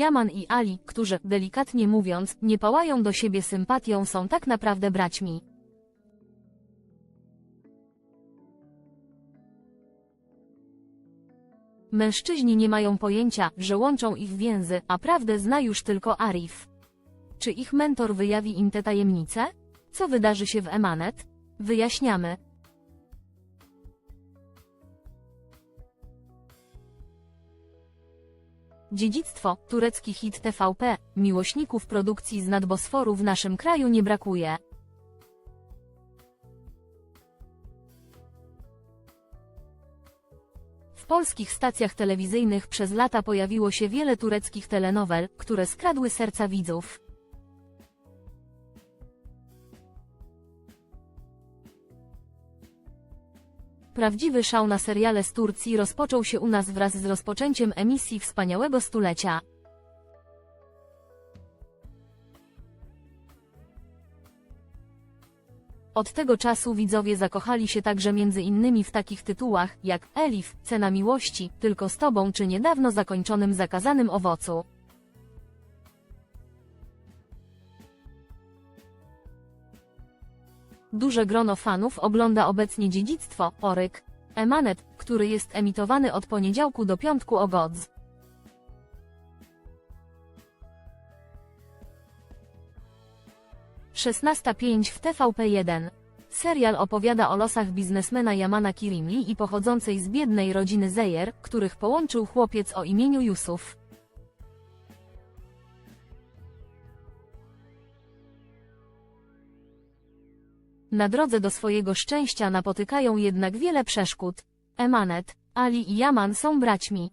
Jaman i Ali, którzy, delikatnie mówiąc, nie pałają do siebie sympatią są tak naprawdę braćmi. Mężczyźni nie mają pojęcia, że łączą ich więzy, a prawdę zna już tylko Arif. Czy ich mentor wyjawi im te tajemnice? Co wydarzy się w Emanet? Wyjaśniamy. Dziedzictwo, turecki hit TVP, miłośników produkcji z nadbosforu w naszym kraju nie brakuje. W polskich stacjach telewizyjnych przez lata pojawiło się wiele tureckich telenowel, które skradły serca widzów. Prawdziwy szał na seriale z Turcji rozpoczął się u nas wraz z rozpoczęciem emisji Wspaniałego Stulecia. Od tego czasu widzowie zakochali się także między innymi w takich tytułach, jak Elif, Cena Miłości, Tylko z Tobą czy niedawno zakończonym Zakazanym Owocu. Duże grono fanów ogląda obecnie Dziedzictwo, Oryk, Emanet, który jest emitowany od poniedziałku do piątku o godz. Szesnasta pięć w TVP1. Serial opowiada o losach biznesmena Yamana Kirimli i pochodzącej z biednej rodziny Zeyer, których połączył chłopiec o imieniu Yusuf. Na drodze do swojego szczęścia napotykają jednak wiele przeszkód. Emanet, Ali i Yaman są braćmi.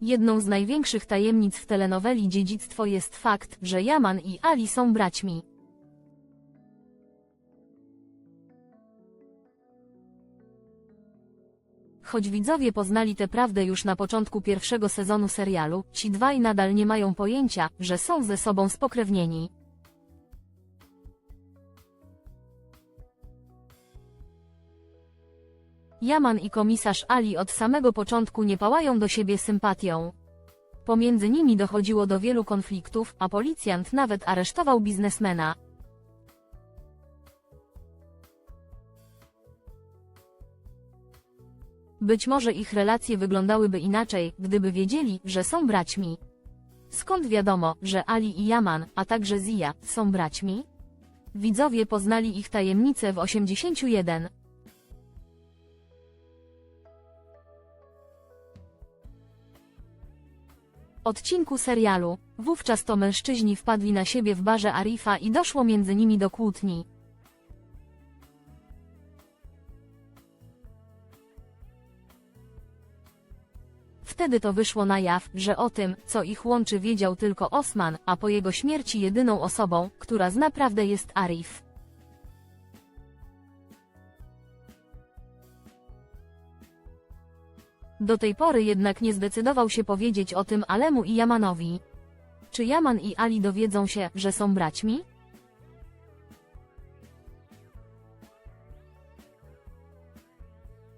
Jedną z największych tajemnic w telenoweli Dziedzictwo jest fakt, że Yaman i Ali są braćmi. Choć widzowie poznali tę prawdę już na początku pierwszego sezonu serialu, ci dwaj nadal nie mają pojęcia, że są ze sobą spokrewnieni. Yaman i komisarz Ali od samego początku nie pałają do siebie sympatią. Pomiędzy nimi dochodziło do wielu konfliktów, a policjant nawet aresztował biznesmena. Być może ich relacje wyglądałyby inaczej, gdyby wiedzieli, że są braćmi. Skąd wiadomo, że Ali i Yaman, a także Zia, są braćmi? Widzowie poznali ich tajemnice w 81. Odcinku serialu. Wówczas to mężczyźni wpadli na siebie w barze Arifa i doszło między nimi do kłótni. Wtedy to wyszło na jaw, że o tym, co ich łączy wiedział tylko Osman, a po jego śmierci jedyną osobą, która zna prawdę jest Arif. Do tej pory jednak nie zdecydował się powiedzieć o tym Alemu i Yamanowi. Czy Yaman i Ali dowiedzą się, że są braćmi?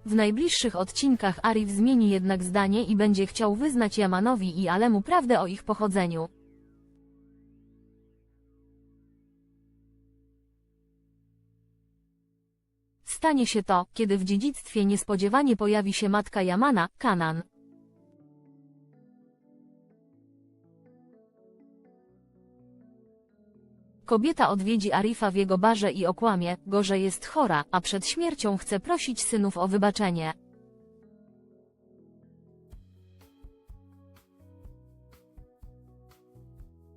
W najbliższych odcinkach Arif zmieni jednak zdanie i będzie chciał wyznać Yamanowi i Alemu prawdę o ich pochodzeniu. Stanie się to, kiedy w dziedzictwie niespodziewanie pojawi się matka Yamana, Kanan. Kobieta odwiedzi Arifa w jego barze i okłamie go, że jest chora, a przed śmiercią chce prosić synów o wybaczenie.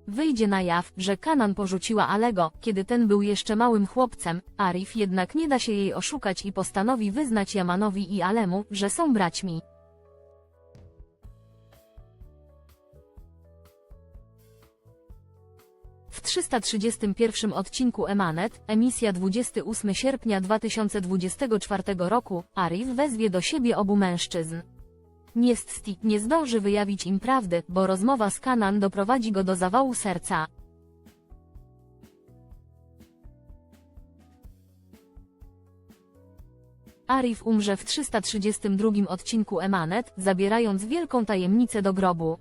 Wyjdzie na jaw, że Kanan porzuciła Alego, kiedy ten był jeszcze małym chłopcem, Arif jednak nie da się jej oszukać i postanowi wyznać Yamanowi i Alemu, że są braćmi. 331 odcinku Emanet, emisja 28 sierpnia 2024 roku, Arif wezwie do siebie obu mężczyzn. Niestety, nie zdąży wyjawić im prawdy, bo rozmowa z Kanan doprowadzi go do zawału serca. Arif umrze w 332 odcinku Emanet, zabierając wielką tajemnicę do grobu.